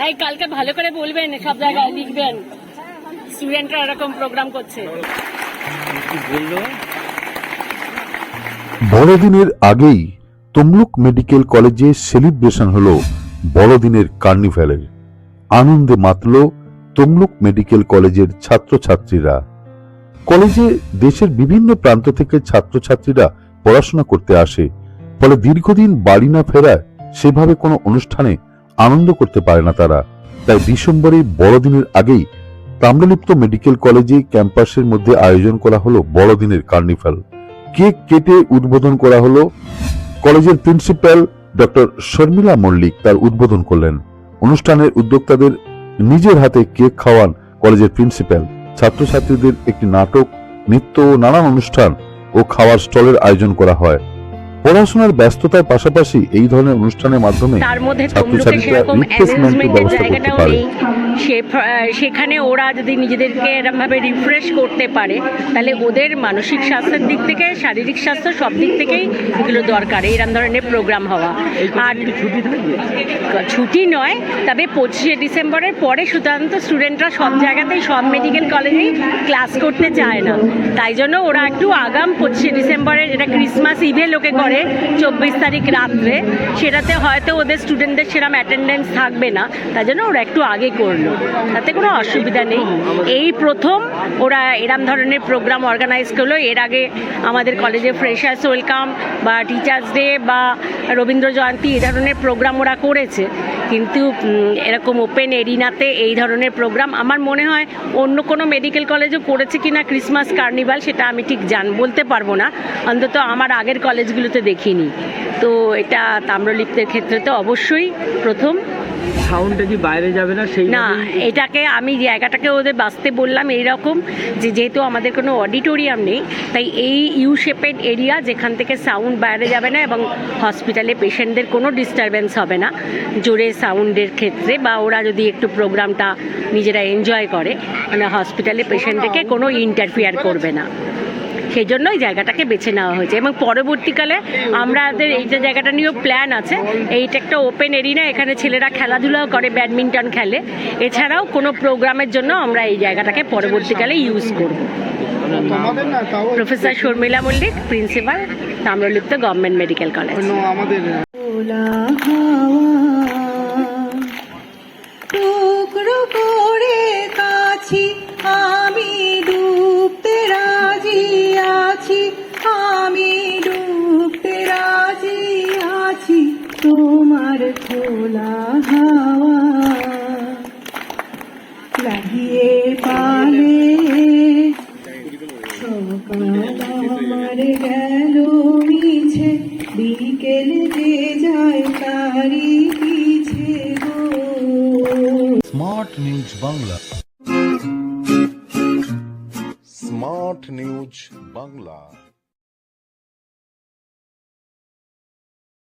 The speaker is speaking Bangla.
এই কালকে ভালো করে বলবেন, সব জায়গায় লিখবেন। স্টুডেন্টরা এরকম প্রোগ্রাম করছে। বড়দিনের আগেই তমলুক মেডিকেল কলেজে সেলিব্রেশন হলো বড়দিনের কার্নিভ্যালের আনন্দে মাতল তমলুক মেডিকেল কলেজের ছাত্রছাত্রীরা। কলেজে দেশের বিভিন্ন প্রান্ত থেকে ছাত্রছাত্রীরা পড়াশোনা করতে আসে। ফলে দীর্ঘদিন বাড়ি না ফেরায় সেভাবে কোনো অনুষ্ঠানে আনন্দ করতে পারে না তারা। তাই ডিসেম্বরে বড়দিনের আগেই তাম্রলিপ্ত মেডিকেল কলেজে ক্যাম্পাসের মধ্যে আয়োজন করা হলো বড়দিনের কার্নিভাল। কেক কেটে উদ্বোধন করা হলো কলেজের প্রিন্সিপাল ডক্টর শর্মিলা মল্লিক তার উদ্বোধন করলেন। অনুষ্ঠানের উদ্যোক্তাদের নিজের হাতে কেক খাওয়ান কলেজের প্রিন্সিপাল। ছাত্রছাত্রীদের একটি নাটক, নৃত্য ও নানান অনুষ্ঠান ও খাওয়ার স্টলের আয়োজন করা হয়। পড়াশোনার ব্যস্ততার পাশাপাশি এই ধরনের অনুষ্ঠানের মাধ্যমে তার মধ্যে তমলুকে ছাত্রছাত্রীরা রিফ্রেশমেন্টের ব্যবস্থা করতে জায়গাটাও পারে। নেই। সে সেখানে ওরা যদি নিজেদেরকে এরকম ভাবে রিফ্রেশ করতে পারে তাহলে ওদের মানসিক স্বাস্থ্যের দিক থেকে শারীরিক স্বাস্থ্য সব দিক থেকেই এগুলো দরকার এরকম ধরনের প্রোগ্রাম হওয়া। আর ছুটি ছুটি নয় তবে পঁচিশে ডিসেম্বরের পরে সাধারণত স্টুডেন্টরা সব জায়গাতেই সব মেডিকেল কলেজেই ক্লাস করতে চায় না। তাই জন্য ওরা একটু আগাম পঁচিশে ডিসেম্বরে যেটা ক্রিসমাস ইভে লোকে করে চব্বিশ তারিখ রাত্রে সেটাতে হয়তো ওদের স্টুডেন্টদের সেরকম অ্যাটেন্ডেন্স থাকবে না। তাই জন্য ওরা একটু আগে করল তাতে কোনো অসুবিধা নেই। এই প্রথম ওরা এরম ধরনের প্রোগ্রাম অর্গানাইজ করল। এর আগে আমাদের কলেজে ফ্রেশার্স ওয়েলকাম বা টিচার্স ডে বা রবীন্দ্র জয়ন্তী এই ধরনের প্রোগ্রাম ওরা করেছে। কিন্তু এরকম ওপেন এরিনাতে এই ধরনের প্রোগ্রাম আমার মনে হয় অন্য কোনো মেডিকেল কলেজও করেছে কি না ক্রিসমাস কার্নিভাল সেটা আমি ঠিক জান, বলতে পারব না। অন্তত আমার আগের কলেজগুলোতে দেখিনি। তো এটা তাম্রলিপ্তের ক্ষেত্রে তো অবশ্যই প্রথম। সাউন্ডটা কি বাইরে যাবে না সেই না এটাকে আমি জায়গাটাকে ওদের বাঁচতে বললাম এইরকম যে যেহেতু আমাদের কোনো অডিটোরিয়াম নেই তাই এই ইউ শেপেড এরিয়া যেখান থেকে সাউন্ড বাইরে যাবে না এবং হসপিটালে পেশেন্টদের কোনো ডিস্টারবেন্স হবে না জোরে সাউন্ডের ক্ষেত্রে বা ওরা যদি একটু প্রোগ্রামটা নিজেরা এনজয় করে মানে হসপিটালে পেশেন্টদেরকে কোনো ইন্টারফিয়ার করবে না। সেই জন্য এই জায়গাটাকে বেছে নেওয়া হয়েছে। এবং পরবর্তীকালে আমাদের এই যে জায়গাটা নিয়েও প্ল্যান আছে এইটা একটা ওপেন এরিনা এখানে ছেলেরা খেলাধুলাও করে ব্যাডমিন্টন খেলে। এছাড়াও কোনো প্রোগ্রামের জন্য আমরা এই জায়গাটাকে পরবর্তীকালে ইউজ করব। Professor Sharmila Mallick principal Tamralipta government medical college খোলা হাওয়া লাগিয়ে পালে। সকাল আমার গেল মিছে বিকেল যে যায় তারি পিছে গো। Smart news Bangla. Smart news Bangla.